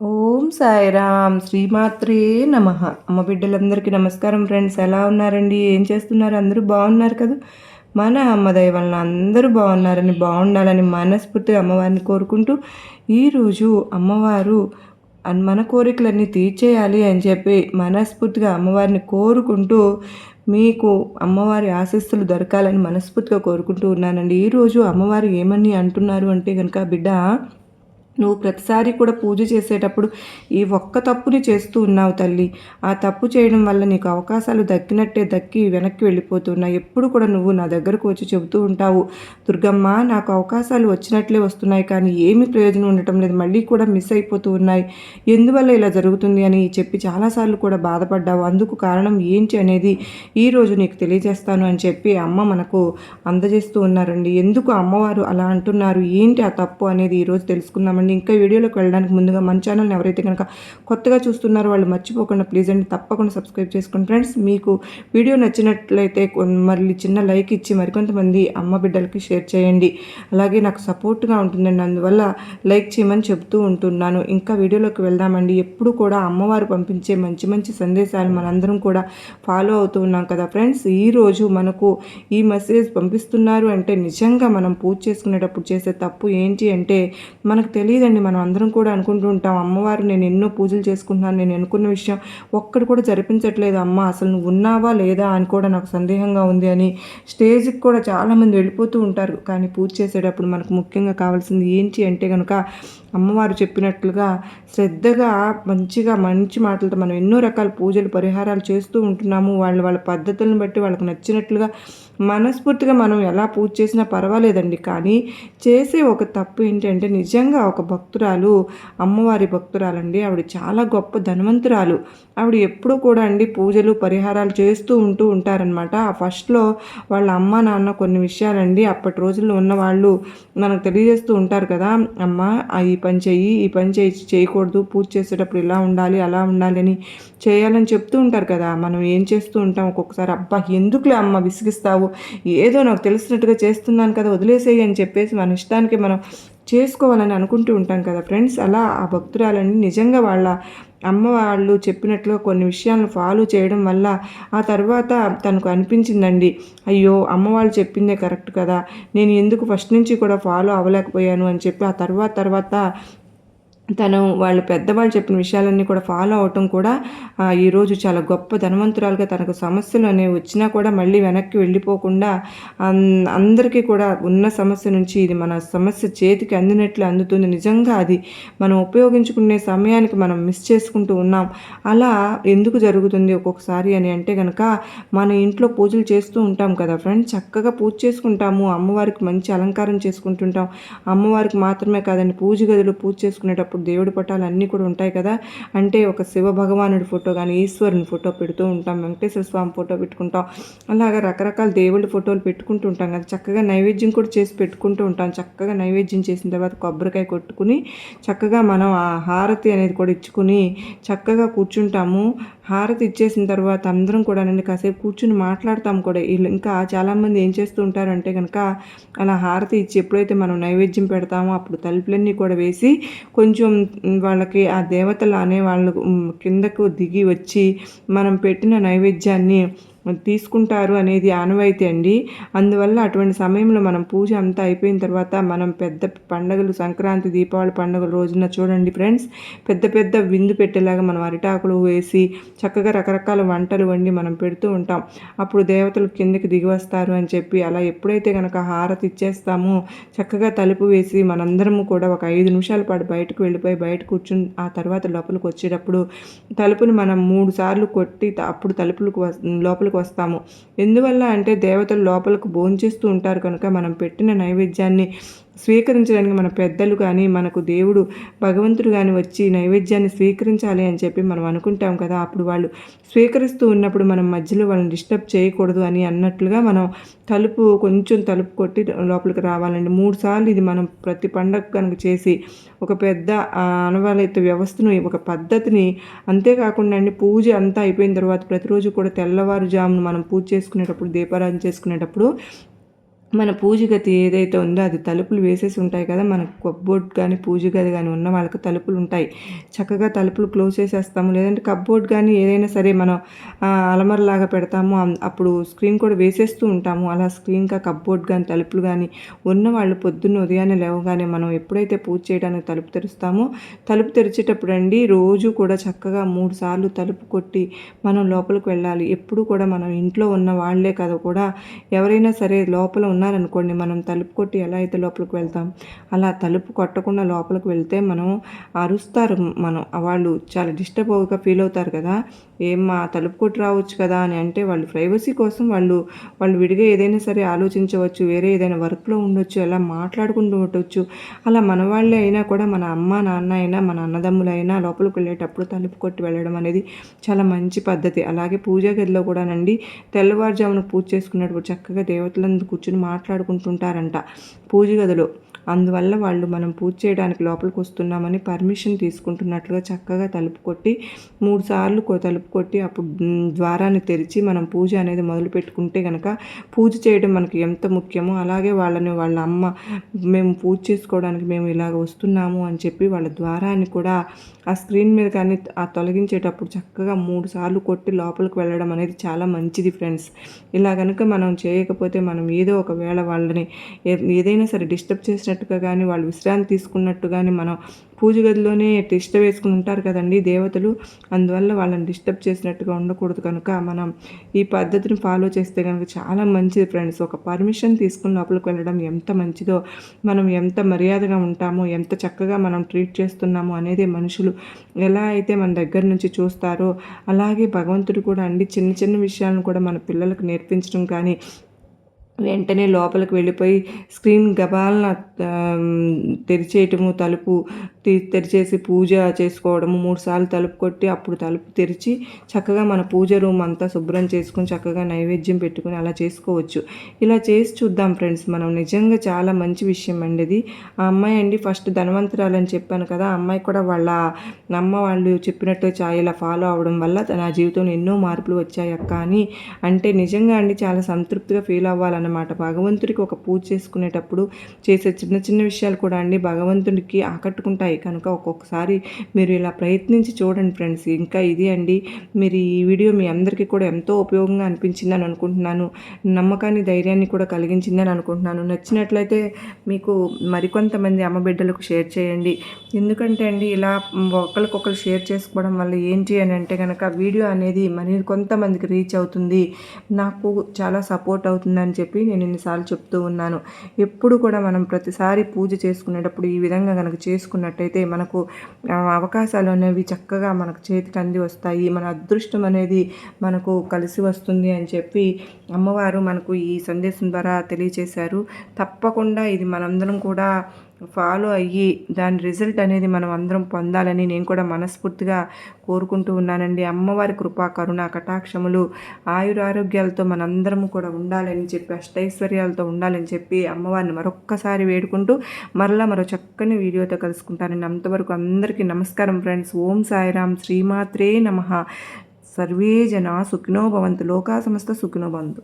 ఓం సాయిరామ్. శ్రీమాత్రే నమ. అమ్మ బిడ్డలందరికీ నమస్కారం ఫ్రెండ్స్. ఎలా ఉన్నారండి? ఏం చేస్తున్నారు? అందరూ బాగున్నారు కదా? మన అమ్మ దయ వలన అందరూ బాగున్నారని బాగుండాలని మనస్ఫూర్తిగా అమ్మవారిని కోరుకుంటూ ఈరోజు అమ్మవారు మన కోరికలన్నీ తీర్చేయాలి అని చెప్పి మనస్ఫూర్తిగా అమ్మవారిని కోరుకుంటూ మీకు అమ్మవారి ఆశస్సులు దొరకాలని మనస్ఫూర్తిగా కోరుకుంటూ ఉన్నానండి. ఈరోజు అమ్మవారు ఏమని అంటున్నారు అంటే కనుక బిడ్డ నువ్వు ప్రతిసారి కూడా పూజ చేసేటప్పుడు ఈ ఒక్క తప్పుని చేస్తూ ఉన్నావు తల్లి. ఆ తప్పు చేయడం వల్ల నీకు అవకాశాలు దక్కినట్టే దక్కి వెనక్కి వెళ్ళిపోతున్నాయి ఎప్పుడు కూడా నువ్వు నా దగ్గరకు వచ్చి చెబుతూ ఉంటావు దుర్గమ్మ నాకు అవకాశాలు వచ్చినట్లే వస్తున్నాయి కానీ ఏమి ప్రయోజనం ఉండటం లేదు. మళ్ళీ కూడా మిస్ అయిపోతూ ఉన్నాయి. ఎందువల్ల ఇలా జరుగుతుంది? అని చెప్పి చాలాసార్లు కూడా బాధపడ్డావు. అందుకు కారణం ఏంటి అనేది ఈరోజు నీకు తెలియజేస్తాను అని చెప్పి అమ్మ మనకు అందజేస్తూ ఉన్నారండి. ఎందుకు అమ్మవారు అలా అంటున్నారు? ఏంటి ఆ తప్పు? అనేది ఈరోజు తెలుసుకుందామండి. అండ్ ఇంకా వీడియోలోకి వెళ్ళడానికి ముందుగా మన ఛానల్ని ఎవరైతే కనుక కొత్తగా చూస్తున్నారో వాళ్ళు మర్చిపోకుండా ప్లీజ్ అండి తప్పకుండా సబ్స్క్రైబ్ చేసుకోండి. ఫ్రెండ్స్ మీకు వీడియో నచ్చినట్లయితే మళ్ళీ చిన్న లైక్ ఇచ్చి మరికొంతమంది అమ్మ బిడ్డలకి షేర్ చేయండి. అలాగే నాకు సపోర్ట్గా ఉంటుందండి. అందువల్ల లైక్ చేయమని చెప్తూ ఉంటున్నాను. ఇంకా వీడియోలోకి వెళ్దామండి. ఎప్పుడు కూడా అమ్మవారు పంపించే మంచి మంచి సందేశాలు మనందరం కూడా ఫాలో అవుతూ ఉన్నాం కదా ఫ్రెండ్స్. ఈరోజు మనకు ఈ మెసేజ్ పంపిస్తున్నారు అంటే నిజంగా మనం పూజ చేసుకునేటప్పుడు చేసే తప్పు ఏంటి అంటే మనకు తెలియదు తెలియదండి మనం అందరం కూడా అనుకుంటూ ఉంటాం అమ్మవారు నేను ఎన్నో పూజలు చేసుకుంటున్నాను నేను అనుకున్న విషయం ఒక్కడు కూడా జరిపించట్లేదు అమ్మ అసలు నువ్వు ఉన్నావా లేదా అని కూడా నాకు సందేహంగా ఉంది అని స్టేజ్కి కూడా చాలామంది వెళ్ళిపోతూ ఉంటారు. కానీ పూజ చేసేటప్పుడు మనకు ముఖ్యంగా కావాల్సింది ఏంటి అంటే కనుక అమ్మవారు చెప్పినట్లుగా శ్రద్ధగా మంచిగా మంచి మాటలతో మనం ఎన్నో రకాల పూజలు పరిహారాలు చేస్తూ ఉంటున్నాము. వాళ్ళు వాళ్ళ పద్ధతులను బట్టి వాళ్ళకి నచ్చినట్లుగా మనస్ఫూర్తిగా మనం ఎలా పూజ చేసినా పర్వాలేదండి. కానీ చేసే ఒక తప్పు ఏంటంటే నిజంగా ఒక భక్తురాలు అమ్మవారి భక్తురాలండి. ఆవిడ చాలా గొప్ప ధనవంతురాలు. ఆవిడ ఎప్పుడూ కూడా అండి పూజలు పరిహారాలు చేస్తూ ఉంటూ ఉంటారనమాట ఆ ఫస్ట్లో వాళ్ళ అమ్మ నాన్న కొన్ని విషయాలండి అప్పటి రోజుల్లో ఉన్న వాళ్ళు మనకు తెలియజేస్తూ ఉంటారు కదా అమ్మ ఈ పని చెయ్యి ఈ పని చేయి చేయకూడదు పూజ చేసేటప్పుడు ఇలా ఉండాలి అలా ఉండాలి అని చేయాలని చెప్తూ ఉంటారు కదా. మనం ఏం చేస్తూ ఉంటాం? ఒక్కొక్కసారి అబ్బా ఎందుకులే అమ్మ విసిగిస్తావు? ఏదో నాకు తెలిసినట్టుగా చేస్తున్నాను కదా వదిలేసేయి అని చెప్పేసి మన ఇష్టానికి మనం చేసుకోవాలని అనుకుంటూ ఉంటాం కదా ఫ్రెండ్స్. అలా ఆ భక్తురాలని నిజంగా వాళ్ళ అమ్మ వాళ్ళు చెప్పినట్లు కొన్ని విషయాలను ఫాలో చేయడం వల్ల ఆ తర్వాత తనకు అనిపించిందండి. అయ్యో అమ్మ వాళ్ళు చెప్పిందే కరెక్ట్ కదా. నేను ఎందుకు ఫస్ట్ నుంచి కూడా ఫాలో అవ్వలేకపోయాను అని చెప్పి ఆ తర్వాత తర్వాత తను వాళ్ళు పెద్దవాళ్ళు చెప్పిన విషయాలన్నీ కూడా ఫాలో అవటం కూడా ఈరోజు చాలా గొప్ప ధనవంతురాలుగా తనకు సమస్యలు అనేవి వచ్చినా కూడా మళ్ళీ వెనక్కి వెళ్ళిపోకుండా అందరికీ కూడా ఉన్న సమస్య నుంచి ఇది మన సమస్య చేతికి అందినట్లు అందుతుంది. నిజంగా అది మనం ఉపయోగించుకునే సమయానికి మనం మిస్ చేసుకుంటూ ఉన్నాం. అలా ఎందుకు జరుగుతుంది ఒక్కొక్కసారి అని అంటే కనుక మన ఇంట్లో పూజలు చేస్తూ ఉంటాం కదా ఫ్రెండ్స్ చక్కగా పూజ చేసుకుంటాము. అమ్మవారికి మంచి అలంకారం చేసుకుంటుంటాం. అమ్మవారికి మాత్రమే కాదండి పూజ గదిలో పూజ చేసుకునేటప్పుడు అప్పుడు దేవుడి పటాలు అన్నీ కూడా ఉంటాయి కదా. అంటే ఒక శివ భగవానుడి ఫోటో కానీ ఈశ్వరుని ఫోటో పెడుతూ ఉంటాం వెంకటేశ్వర స్వామి ఫోటో పెట్టుకుంటాం. అలాగా రకరకాల దేవుడి ఫోటోలు పెట్టుకుంటూ ఉంటాం కదా. చక్కగా నైవేద్యం కూడా చేసి పెట్టుకుంటూ ఉంటాం. చక్కగా నైవేద్యం చేసిన తర్వాత కొబ్బరికాయ కొట్టుకుని చక్కగా మనం ఆ హారతి అనేది కూడా ఇచ్చుకుని చక్కగా కూర్చుంటాము. హారతి ఇచ్చేసిన తర్వాత అందరం కూడా నన్ను కాసేపు కూర్చుని మాట్లాడతాం కూడా. ఇంకా చాలామంది ఏం చేస్తూ ఉంటారంటే కనుక అలా హారతి ఇచ్చి ఎప్పుడైతే మనం నైవేద్యం పెడతామో అప్పుడు తలుపులన్నీ కూడా వేసి కొంచెం వాళ్ళకి ఆ దేవతలు అనే వాళ్ళు కిందకు దిగి వచ్చి మనం పెట్టిన నైవేద్యాన్ని తీసుకుంటారు అనేది ఆనవాయితీ అండి. అందువల్ల అటువంటి సమయంలో మనం పూజ అంతా అయిపోయిన తర్వాత మనం పెద్ద పండగలు సంక్రాంతి దీపావళి పండుగల రోజున చూడండి ఫ్రెండ్స్ పెద్ద పెద్ద విందు పెట్టేలాగా మనం అరిటాకులు వేసి చక్కగా రకరకాల వంటలు వండి మనం పెడుతూ ఉంటాం. అప్పుడు దేవతలు కిందకి దిగి వస్తారు అని చెప్పి అలా ఎప్పుడైతే కనుక హారతి ఇచ్చేస్తామో చక్కగా తలుపు వేసి మనందరము కూడా ఒక ఐదు నిమిషాల పాటు బయటకు వెళ్ళిపోయి బయట కూర్చుని ఆ తర్వాత లోపలికి వచ్చేటప్పుడు తలుపుని మనం మూడు సార్లు కొట్టి అప్పుడు తలుపులకు లోపలికి వస్తాము. ఎందువల్ల అంటే దేవతలు లోపలకు భోంచేస్తూ ఉంటారు కనుక మనం పెట్టిన నైవేద్యాన్ని స్వీకరించడానికి మన పెద్దలు కానీ మనకు దేవుడు భగవంతుడు కానీ వచ్చి నైవేద్యాన్ని స్వీకరించాలి అని చెప్పి మనం అనుకుంటాం కదా అప్పుడు వాళ్ళు స్వీకరిస్తూ ఉన్నప్పుడు మనం మధ్యలో వాళ్ళని డిస్టర్బ్ చేయకూడదు అని అన్నట్లుగా మనం తలుపు కొంచెం తలుపు కొట్టి లోపలికి రావాలండి. మూడు సార్లు ఇది మనం ప్రతి పండగ కనుక చేసి ఒక పెద్ద అనవాలయత వ్యవస్థను ఒక పద్ధతిని అంతేకాకుండా అండి పూజ అంతా అయిపోయిన తర్వాత ప్రతిరోజు కూడా తెల్లవారుజామును మనం పూజ చేసుకునేటప్పుడు దీపారాధన చేసుకునేటప్పుడు మన పూజ గది ఏదైతే ఉందో అది తలుపులు వేసేసి ఉంటాయి కదా మనకు కప్బోర్డ్ కానీ పూజ గది కానీ ఉన్న వాళ్ళకి తలుపులు ఉంటాయి. చక్కగా తలుపులు క్లోజ్ చేసేస్తాము. లేదంటే కప్బోర్డ్ కానీ ఏదైనా సరే మనం అలమరలాగా పెడతాము. అప్పుడు స్క్రీన్ కూడా వేసేస్తూ ఉంటాము. అలా స్క్రీన్గా కప్బోర్డ్ కానీ తలుపులు కానీ ఉన్న వాళ్ళు పొద్దున్న ఉదయాన్నే లేవగానే మనం ఎప్పుడైతే పూజ చేయడానికి తలుపు తెరుస్తామో తలుపు తెరిచేటప్పుడు అండి రోజు కూడా చక్కగా మూడు సార్లు తలుపు కొట్టి మనం లోపలికి వెళ్ళాలి. ఎప్పుడు కూడా మనం ఇంట్లో ఉన్న వాళ్ళే కదా కూడా ఎవరైనా సరే లోపల ఉన్నారనుకోండి మనం తలుపు కొట్టి ఎలా అయితే లోపలికి వెళ్తాం అలా తలుపు కొట్టకుండా లోపలికి వెళ్తే మనం అరుస్తారు మనం. వాళ్ళు చాలా డిస్టర్బ్ అవ్వక ఫీల్ అవుతారు కదా ఏం మా తలుపు కొట్టి రావచ్చు కదా అని అంటే వాళ్ళు ప్రైవసీ కోసం వాళ్ళు వాళ్ళు విడిగా ఏదైనా సరే ఆలోచించవచ్చు వేరే ఏదైనా వర్క్లో ఉండొచ్చు అలా మాట్లాడుకుంటూ ఉండొచ్చు. అలా మన వాళ్ళే అయినా కూడా మన అమ్మ నాన్న అయినా మన అన్నదమ్ములైనా లోపలికి వెళ్ళేటప్పుడు తలుపు కొట్టి వెళ్ళడం అనేది చాలా మంచి పద్ధతి. అలాగే పూజా గదిలో కూడానండి తెల్లవారుజామున పూజ చేసుకున్నప్పుడు చక్కగా దేవతలందు కూర్చుని మాట్లాడుకుంటుంటారంట. పూజ గదిలో అందువల్ల వాళ్ళు మనం పూజ చేయడానికి లోపలికి వస్తున్నామని పర్మిషన్ తీసుకుంటున్నట్లుగా చక్కగా తలుపు కొట్టి మూడు సార్లు తలుపు కొట్టి అప్పుడు ద్వారాన్ని తెరిచి మనం పూజ అనేది మొదలు పెట్టుకుంటే కనుక పూజ చేయడం మనకి ఎంత ముఖ్యమో అలాగే వాళ్ళని వాళ్ళ అమ్మ మేము పూజ చేసుకోవడానికి మేము ఇలాగ వస్తున్నాము అని చెప్పి వాళ్ళ ద్వారాన్ని కూడా ఆ స్క్రీన్ మీద కానీ ఆ తొలగించేటప్పుడు చక్కగా మూడు సార్లు కొట్టి లోపలికి వెళ్ళడం అనేది చాలా మంచిది ఫ్రెండ్స్. ఇలా కనుక మనం చేయకపోతే మనం ఏదో ఒకవేళ వాళ్ళని ఏదైనా సరే డిస్టర్బ్ చేసినట్టు చేసినట్టుగా కానీ వాళ్ళు విశ్రాంతి తీసుకున్నట్టు కానీ మనం పూజ గదిలోనే టెస్ట్ వేసుకుని ఉంటారు కదండి దేవతలు. అందువల్ల వాళ్ళని డిస్టర్బ్ చేసినట్టుగా ఉండకూడదు కనుక మనం ఈ పద్ధతిని ఫాలో చేస్తే కనుక చాలా మంచిది ఫ్రెండ్స్. ఒక పర్మిషన్ తీసుకుని లోపలికి వెళ్ళడం ఎంత మంచిదో మనం ఎంత మర్యాదగా ఉంటామో ఎంత చక్కగా మనం ట్రీట్ చేస్తున్నామో అనేది మనుషులు ఎలా అయితే మన దగ్గర నుంచి చూస్తారో అలాగే భగవంతుడు కూడా అండి చిన్న చిన్న విషయాలను కూడా మన పిల్లలకు నేర్పించడం కానీ వెంటనే లోపలికి వెళ్ళిపోయి స్క్రీన్ గబాలన తెరిచేయటము తలుపు తెరిచేసి పూజ చేసుకోవడము మూడు సార్లు తలుపు కొట్టి అప్పుడు తలుపు తెరిచి చక్కగా మన పూజ రూమ్ అంతా శుభ్రం చేసుకుని చక్కగా నైవేద్యం పెట్టుకుని అలా చేసుకోవచ్చు. ఇలా చేసి చూద్దాం ఫ్రెండ్స్ మనం నిజంగా చాలా మంచి విషయం అండి ఇది. ఆ అమ్మాయి అండి ఫస్ట్ ధనవంతురాలని చెప్పాను కదా ఆ అమ్మాయి కూడా వాళ్ళ అమ్మ వాళ్ళు చెప్పినట్టు చాయ్ ఇలా ఫాలో అవడం వల్ల నా జీవితంలో ఎన్నో మార్పులు వచ్చాయి అక్క అని. అంటే నిజంగా అండి చాలా సంతృప్తిగా ఫీల్ అవ్వాలన్నమాట. భగవంతుడికి ఒక పూజ చేసుకునేటప్పుడు చేసే చిన్న చిన్న విషయాలు కూడా అండి భగవంతుడికి ఆకట్టుకుంటాయి. కనుక ఒక్కొక్కసారి మీరు ఇలా ప్రయత్నించి చూడండి ఫ్రెండ్స్. ఇంకా ఇది అండి. మీరు ఈ వీడియో మీ అందరికీ కూడా ఎంతో ఉపయోగంగా అనిపించిందని అనుకుంటున్నాను. నమ్మకాన్ని ధైర్యాన్ని కూడా కలిగించిందని అనుకుంటున్నాను. నచ్చినట్లయితే మీకు మరికొంతమంది అమ్మ బిడ్డలకు షేర్ చేయండి. ఎందుకంటే అండి ఇలా ఒకరికొకరు షేర్ చేసుకోవడం వల్ల ఏంటి అని అంటే కనుక వీడియో అనేది మరి కొంతమందికి రీచ్ అవుతుంది. నాకు చాలా సపోర్ట్ అవుతుందని చెప్పి నేను ఇన్నిసార్లు చెప్తూ ఉన్నాను. ఎప్పుడు కూడా మనం ప్రతిసారి పూజ చేసుకునేటప్పుడు ఈ విధంగా కనుక చేసుకున్నట్టయితే మనకు అవకాశాలు అనేవి చక్కగా మనకు చేతికి అంది వస్తాయి మన అదృష్టం అనేది మనకు కలిసి వస్తుంది అని చెప్పి అమ్మవారు మనకు ఈ సందేశం ద్వారా తెలియచేశారు. తప్పకుండా ఇది మనందరం కూడా ఫాలో అయ్యి దాని రిజల్ట్ అనేది మనం అందరం పొందాలని నేను కూడా మనస్ఫూర్తిగా కోరుకుంటూ ఉన్నానండి. అమ్మవారి కృపా కరుణ కటాక్షములు ఆయురారోగ్యాలతో మనందరం కూడా ఉండాలని చెప్పి అష్టైశ్వర్యాలతో ఉండాలని చెప్పి అమ్మవారిని మరొక్కసారి వేడుకుంటూ మరలా మరో చక్కని వీడియోతో కలుసుకుంటానండి. అంతవరకు అందరికీ నమస్కారం ఫ్రెండ్స్. ఓం సాయిరామ్. శ్రీమాత్రే నమ. సర్వే జన సుఖినో భవంతు. లోకా సమస్త సుఖినో భవంతు.